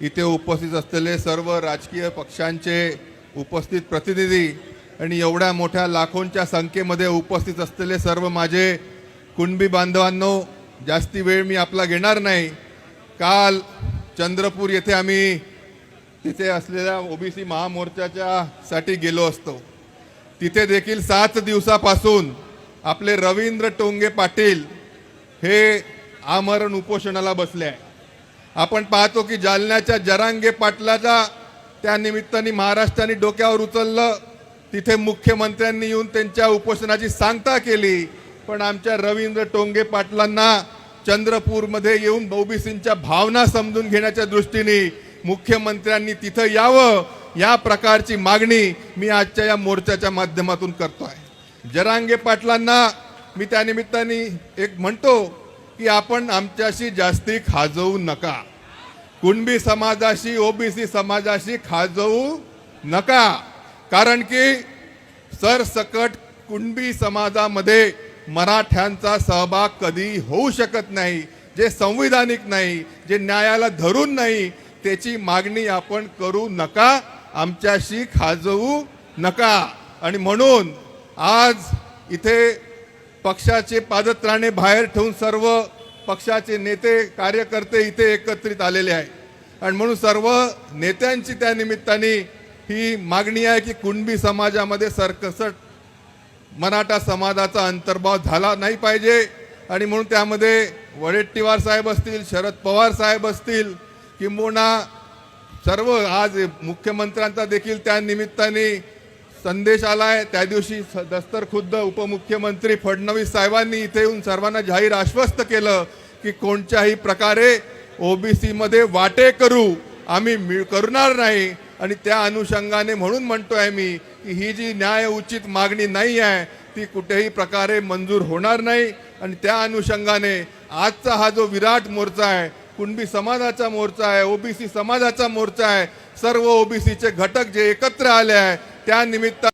इथे उपस्थित असलेले सर्व राजकीय पक्षांचे उपस्थित प्रतिनिधी आणि एवढ्या मोठ्या लाखोंच्या संख्येमध्ये उपस्थित असलेले सर्व माझे कुणबी बांधवांनो जास्ती वेळ मी आपला घेणार नाही. काल चंद्रपूर येथे आम्ही तिथे असलेल्या ओबीसी महामोर्चाच्या साठी गेलो असतो. तिथे देखील सात दिवसापासून आपले रवींद्र टोंगे पाटील हे आमरण उपोषणाला बसले आहे आपण पाहतो की जालन्याच्या जरांगे पाटलाचा त्या निमित्ताने महाराष्ट्राने डोक्यावर उचललं. तिथे मुख्यमंत्र्यांनी येऊन त्यांच्या उपोषणाची सांगता केली. पण आमच्या रवींद्र टोंगे पाटलांना चंद्रपूरमध्ये येऊन बौबीसींच्या भावना समजून घेण्याच्या दृष्टीने मुख्यमंत्र्यांनी तिथं यावं या प्रकारची मागणी मी आजच्या या मोर्चाच्या माध्यमातून करतो आहे जरांगे पाटलांना मी त्यानिमित्ताने एक म्हणतो की आपण आमच्याशी जास्ती खाजवू नका. कुणबी समाजाशी ओबीसी समाजाशी खाजवू नका. कारण की सरसकट कुणबी समाजामध्ये मराठ्यांचा सहभाग कधी होऊ शकत नाही जे संविधानिक नाही जे न्यायाला धरून नाही त्याची मागणी आपण करू नका आमच्याशी खाजवू नका. आणि म्हणून आज इथे पक्षाचे पादत्राणे बाहेर ठेवून सर्व पक्षाचे नेते कार्यकर्ते इथे एकत्रित आलेले आहे आणि म्हणून सर्व नेत्यांची त्या निमित्ताने ही मागणी आहे की कुणबी समाजामध्ये सरकसट मराठा समाजाचा अंतर्भाव झाला नाही पाहिजे. आणि म्हणून त्यामध्ये वडेट्टीवार साहेब असतील शरद पवार साहेब असतील किंबहुना सर्व आज मुख्यमंत्र्यांचा देखील त्या निमित्ताने संदेश आला आहे त्या दिवशी दस्तर खुद्द उपमुख्यमंत्री फडणवीस साहेबांनी इथे येऊन सर्वांना जाहीर आश्वस्त केलं की कोणत्याही प्रकारे ओबीसीमध्ये वाटे करू आम्ही मिळ करणार नाही. आणि त्या अनुषंगाने म्हणून म्हणतोय मी की ही जी न्याय उचित मागणी नाही आहे ती कुठेही प्रकारे मंजूर होणार नाही. आणि त्या अनुषंगाने आजचा हा जो विराट मोर्चा आहे कुणबी समाजाचा मोर्चा आहे ओबीसी समाजाचा मोर्चा आहे सर्व ओबीसीचे घटक जे एकत्र आले आहे त्या